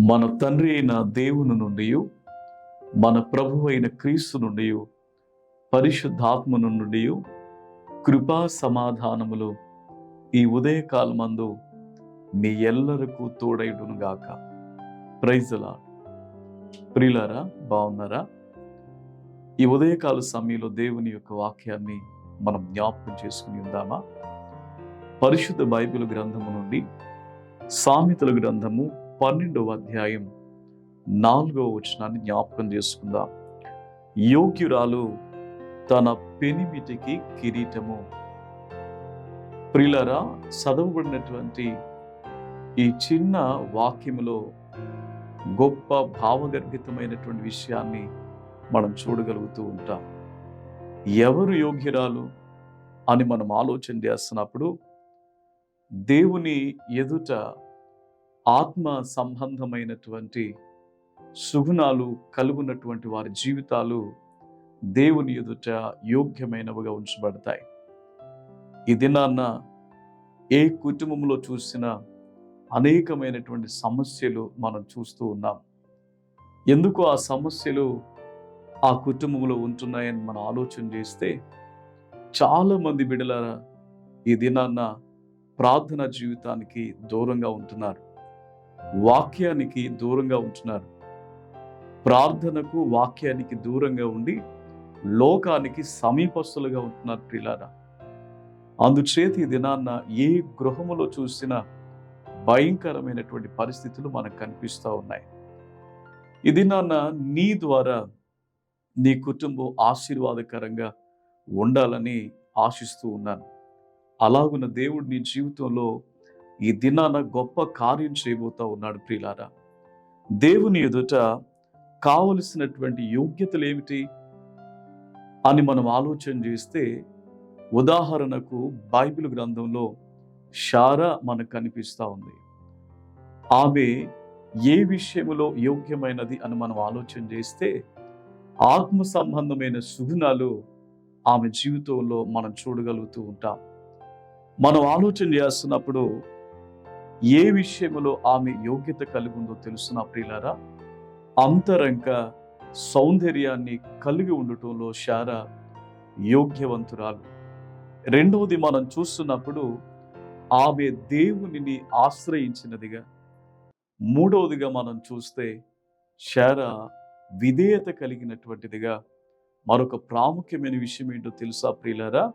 మన తండ్రి అయిన దేవుని నుండి మన ప్రభు అయిన క్రీస్తు నుండి పరిశుద్ధాత్మ నుండి కృపా సమాధానములు ఈ ఉదయకాలమందు మీ ఎల్లరకు తోడైడునుగాక ప్రైజలా ప్రియులారా బాగున్నారా? ఈ ఉదయకాల సమయంలో దేవుని యొక్క వాక్యాన్ని మనం జ్ఞాపకం చేసుకుని ఉందామా? పరిశుద్ధ బైబిల్ గ్రంథము నుండి సామెతల గ్రంథము పన్నెండవ అధ్యాయం నాలుగవ వచనాన్ని జ్ఞాపకం చేసుకుందాం. యోగ్యురాలు తన పెనిమిటికి కిరీటము. ప్రిలరా చదవబడినటువంటి ఈ చిన్న వాక్యములో గొప్ప భావగర్భితమైనటువంటి విషయాన్ని మనం చూడగలుగుతూ ఉంటాం. ఎవరు యోగ్యురాలు అని మనం ఆలోచన చేస్తున్నప్పుడు దేవుని ఎదుట ఆత్మ సంబంధమైనటువంటి సుగుణాలు కలుగున్నటువంటి వారి జీవితాలు దేవుని ఎదుట యోగ్యమైనవిగా ఉంచబడతాయి. ఈ దినాన్న ఏ కుటుంబంలో చూసినా అనేకమైనటువంటి సమస్యలు మనం చూస్తూ ఉన్నాం. ఎందుకు ఆ సమస్యలు ఆ కుటుంబంలో ఉంటున్నాయని మనం ఆలోచన చేస్తే చాలామంది బిడలారా ఈ దినాన్న ప్రార్థన జీవితానికి దూరంగా ఉంటున్నారు. వాక్యానికి దూరంగా ఉంటున్నారు. ప్రార్థనకు వాక్యానికి దూరంగా ఉండి లోకానికి సమీపస్తులుగా ఉంటున్నారు ప్రిలారా. అందుచేత ఈ దినాన్న ఏ గృహములో చూసినా భయంకరమైనటువంటి పరిస్థితులు మనకు కనిపిస్తూ ఉన్నాయి. ఈ దినాన్న నీ ద్వారా నీ కుటుంబం ఆశీర్వాదకరంగా ఉండాలని ఆశిస్తూ ఉన్నాను. అలాగున్న దేవుడు నీ జీవితంలో ఈ దినాన గొప్ప కార్యం చేయబోతా ఉన్నాడు ప్రియులారా. దేవుని ఎదుట కావలసినటువంటి యోగ్యతలు ఏమిటి? అని మనం ఆలోచన చేస్తే ఉదాహరణకు బైబిల్ గ్రంథంలో షారా మనకు కనిపిస్తూ ఉంది. ఆమె ఏ విషయంలో యోగ్యమైనది అని మనం ఆలోచన చేస్తే ఆత్మ సంబంధమైన సుగుణాలు ఆమె జీవితంలో మనం చూడగలుగుతూ ఉంటాం. మనం ఆలోచన చేస్తున్నప్పుడు ఏ విషయంలో ఆమె యోగ్యత కలిగి ఉందో తెలుసునా ప్రియులారా? అంతరంక సౌందర్యాన్ని కలిగి ఉండటంలో శారా యోగ్యవంతురాలు. రెండవది మనం చూస్తున్నప్పుడు ఆమె దేవునిని ఆశ్రయించినదిగా. మూడవదిగా మనం చూస్తే శారా విధేయత కలిగినటువంటిదిగా. మరొక ప్రాముఖ్యమైన విషయం ఏంటో తెలుసా ప్రియులారా?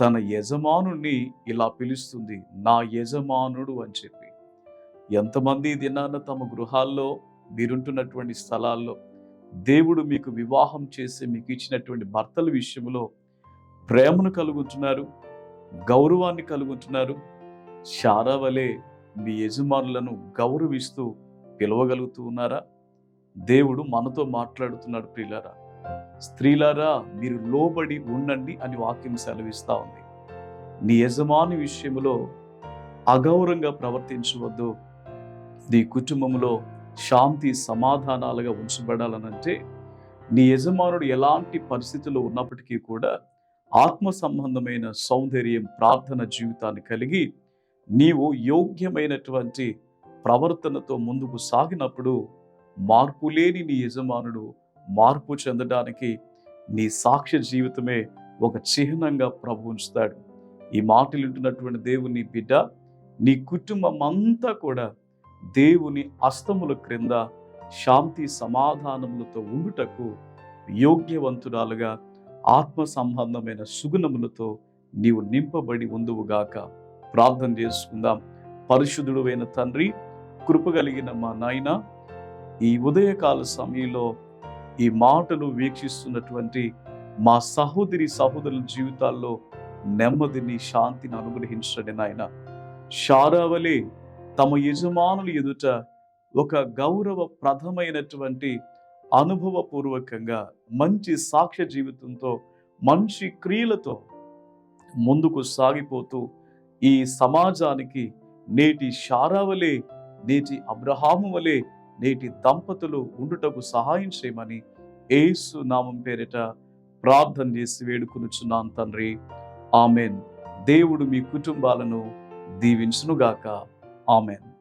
తన యజమానుని ఇలా పిలుస్తుంది నా యజమానుడు అని చెప్పి. ఎంతమంది దినాన తమ గృహాల్లో మీరుంటున్నటువంటి స్థలాల్లో దేవుడు మీకు వివాహం చేసి మీకు ఇచ్చినటువంటి భర్తల విషయంలో ప్రేమను కలుగుతున్నారు గౌరవాన్ని కలుగుతున్నారు శారావలే మీ యజమానులను గౌరవిస్తూ పిలవగలుగుతూ ఉన్నారా? దేవుడు మనతో మాట్లాడుతున్నాడు ప్రియులారా. స్త్రీలారా మీరు లోబడి ఉండండి అని వాక్యం సెలవిస్తూ ఉంది. నీ యజమాని విషయంలో అగౌరవంగా ప్రవర్తించవద్దు. నీ కుటుంబంలో శాంతి సమాధానాలుగా ఉంచబడాలనంటే నీ యజమానుడు ఎలాంటి పరిస్థితుల్లో ఉన్నప్పటికీ కూడా ఆత్మ సంబంధమైన సౌందర్యం ప్రార్థన జీవితాన్ని కలిగి నీవు యోగ్యమైనటువంటి ప్రవర్తనతో ముందుకు సాగినప్పుడు మార్పు లేని నీ యజమానుడు మార్పు చెందడానికి నీ సాక్ష్య జీవితమే ఒక చిహ్నంగా ప్రభు ఉంచుతాడు. ఈ మాటలు వింటున్నటువంటి దేవుని బిడ్డ నీ కుటుంబం అంతా కూడా దేవుని అస్తముల క్రింద శాంతి సమాధానములతో ఉండుటకు యోగ్యవంతురాలుగా ఆత్మ సంబంధమైన సుగుణములతో నీవు నింపబడి ఉందువుగాక ప్రార్థన చేసుకుందాం. పరిశుద్ధుడు అయిన తండ్రి కృపగలిగిన మా నాయన ఈ ఉదయకాల సమయంలో ఈ మాటలు వీక్షిస్తున్నటువంటి మా సహోదరి సహోదరుల జీవితాల్లో నెమ్మదిని శాంతిని అనుగ్రహించండి నాయన. షారావలి తమ యజమానుల ఎదుట ఒక గౌరవ ప్రథమైనటువంటి అనుభవపూర్వకంగా మంచి సాక్ష్య జీవితంతో మంచి క్రియలతో ముందుకు సాగిపోతూ ఈ సమాజానికి నేటి షారావలే నేటి అబ్రహాము వలె నేటి దంపతులు ఉండుటకు సహాయం చేయమని ఏసు నామం పేరిట ప్రార్థన చేసి వేడుకొనుచున్నాను తండ్రి. ఆమెన్. దేవుడు మీ కుటుంబాలను దీవించునుగాక. ఆమెన్.